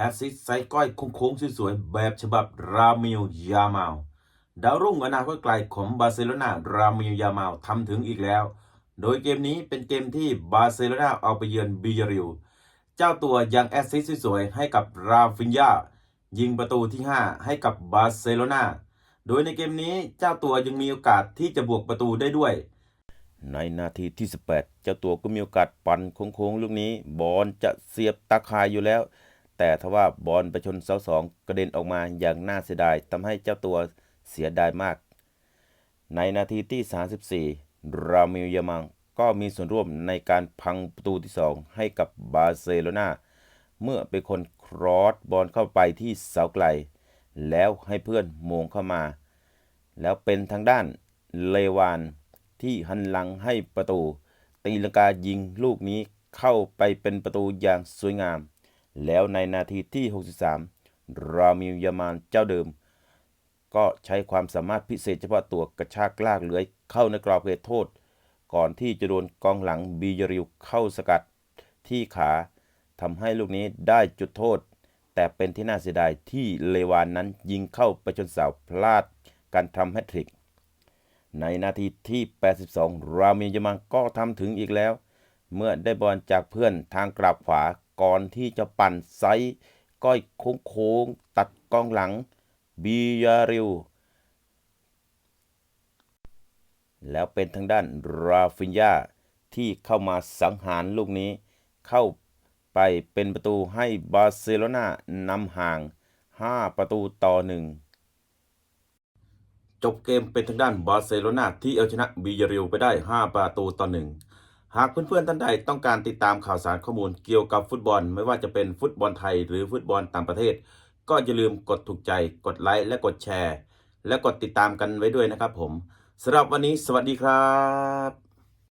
แอสซิสไซก้อยโค้งๆสวยๆแบบฉบับรามิลยามาลดาวรุ่งอนาคตไกลของบาร์เซโลนารามิลยามาลทำถึงอีกแล้ว โดยเกมนี้เป็นเกมที่บาร์เซโลนาเอาไปเยือนบิยาริลเจ้าตัวยังแอสซิสสวยๆให้กับราฟินยายิงประตูที่ 5 ให้กับบาร์เซโลนาโดยในเกมนี้เจ้าตัวยังมีโอกาสที่จะบวกประตูได้ด้วย ในนาทีที่ 18 เจ้าตัวก็มีโอกาสปั่นโค้งๆลูกนี้บอลจะเสียบตาข่ายอยู่แล้ว แต่ทว่าบอลไปชนเสาสองกระเด็นออกมาอย่างน่าเสียดายทำให้เจ้าตัวเสียดายมาก ในนาทีที่ 34 รามิลยามังก็มีส่วนร่วมในการพังประตูที่ 2 ให้กับบาร์เซโลนาเมื่อเป็นคนครอสบอลเข้าไปที่เสาไกล แล้วให้เพื่อนมงเข้ามา แล้วเป็นทางด้านเลวานที่หันหลังให้ประตู ตีลังกายิงลูกนี้เข้าไปเป็นประตูอย่างสวยงาม แล้วในนาทีที่ 63 รามิลยามานเจ้าเดิม ก็ใช้ความสามารถพิเศษเฉพาะตัวกระชากลากเลื้อยเข้าในกรอบเขตโทษ ก่อนที่จะโดนกองหลังบียริวเข้าสกัดที่ขาทำให้ลูกนี้ได้จุดโทษ แต่เป็นที่น่าเสียดายที่เลวานนั้นยิงเข้าไปชนเสาพลาดการทำแฮตทริก ในนาทีที่ 82 รามินยามังก็ทำถึงอีกแล้ว เมื่อได้บอลจากเพื่อนทางกลับขวา ก่อนที่จะปั่นไซส์ก้อยโค้งๆตัดกองหลังบียาริวแล้วเป็นทางด้านราฟินยาที่เข้ามาสังหารลูกนี้ เข้าไปเป็นประตูให้บาร์เซโลนานำห่าง 5 ประตูต่อหนึ่งจบเกมเป็นทางด้านบาร์เซโลนาที่เอาชนะบิยาริลไปได้ 5 ประตูต่อหนึ่ง หากเพื่อนๆท่านใดต้องการติดตามข่าวสารข้อมูลเกี่ยวกับฟุตบอล ไม่ว่าจะเป็นฟุตบอลไทยหรือฟุตบอลต่างประเทศ ก็อย่าลืมกดถูกใจ กดไลค์และกดแชร์ และกดติดตามกันไว้ด้วยนะครับผมสำหรับวันนี้สวัสดีครับ